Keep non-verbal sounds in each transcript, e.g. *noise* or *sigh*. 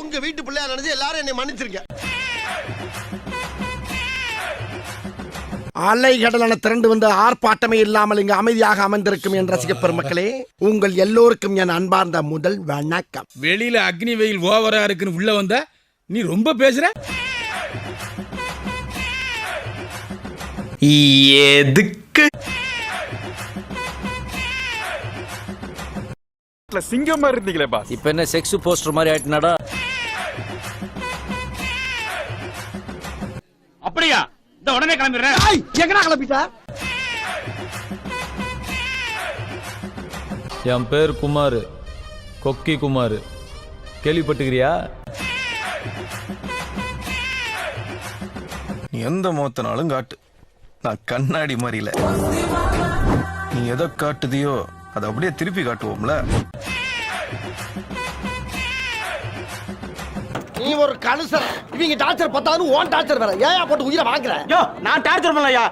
உங்க வீட்டு பிள்ளையா நினைச்சு எல்லாரும் என்னை மன்னிச்சிருங்க. அலைகடலான திரண்டு வந்து ஆர்ப்பாட்டமே இல்லாமல் இங்கு அமைதியாக அமர்ந்திருக்கும் என் ரசிக பெருமக்களே உங்கள் எல்லோருக்கும் என் அன்பார்ந்த முதல் வணக்கம். வெளியில அக்னி வெயில் ஓவரா இருக்குன்னு உள்ள வந்தா நீ ரொம்ப பேசுற? எதுக்கு? சிங்கம் மாதிரி இருந்தீங்களே பாஸ். இப்ப என்ன செக்ஸ் போஸ்டர் மாதிரி ஆயிட்டுனாடா? அப்படியா? இந்த உடனே கிளம்பிடுறேன். எங்கடா கிளம்பிட்டா? என் பேர் குமார். கொக்கி குமார். கேள்விப்பட்டுக்கிறியா? நீ எந்த முகத்தினாலும் காட்டு. நான் கண்ணாடி மாதிரி இல்ல நீ எதை காட்டுதியோ அதை அப்படியே திருப்பி காட்டுவோம்ல. நீ ஒரு கலுசர இவங்க டார்ச்சர் பத்தாது ஓன் டார்ச்சர் வேற. ஏயா போட்டு உயிரை வாங்குற? யோ நான் டார்ச்சர் பண்ணலையா?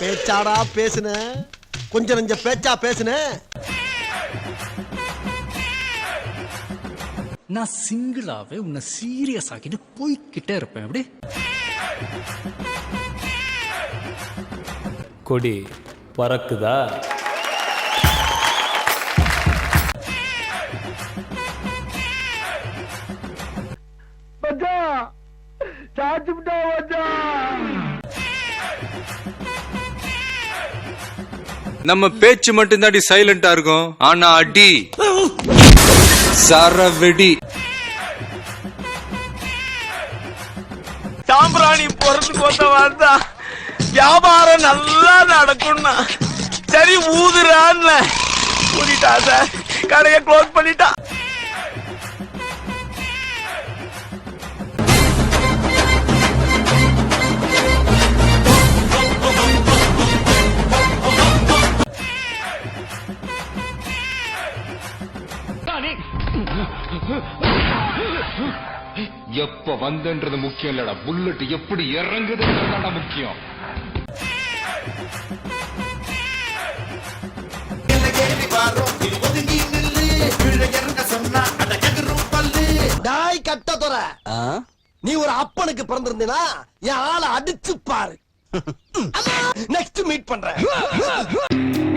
பேச்சாடா பேசுன. கொஞ்சம் நெஞ்ச பேச்சா பேசுன. நான் சிங்கிளாவே உன்னை சீரியஸ் ஆக்கிட்டு போய்கிட்டே இருப்பேன் அப்படி கொடி பறக்குதா? நம்ம பேச்சு மட்டும் தாண்டி சைலண்டா இருக்கும். ஆனா அடி. சரவெடி. சாம்பிராணி போறதுக்கு வந்த வந்தா வியாபாரம் நல்லா நடக்கும்னா. சரி ஊதுறான்னு கூட்டிட்டா சார். கடையை க்ளோஸ் பண்ணிட்டா. எப்ப வந்தன்றது முக்கியம் இல்லடா. புல்லட் எப்படி இறங்குதுன்றதுதான்டா முக்கியம். டாய் கட்ட தொற. நீ ஒரு அப்பனுக்கு பிறந்திருந்தீனா என் ஆளை அடிச்சு பாரு. *laughs* நெக்ஸ்ட் மீட் பண்றேன். *laughs*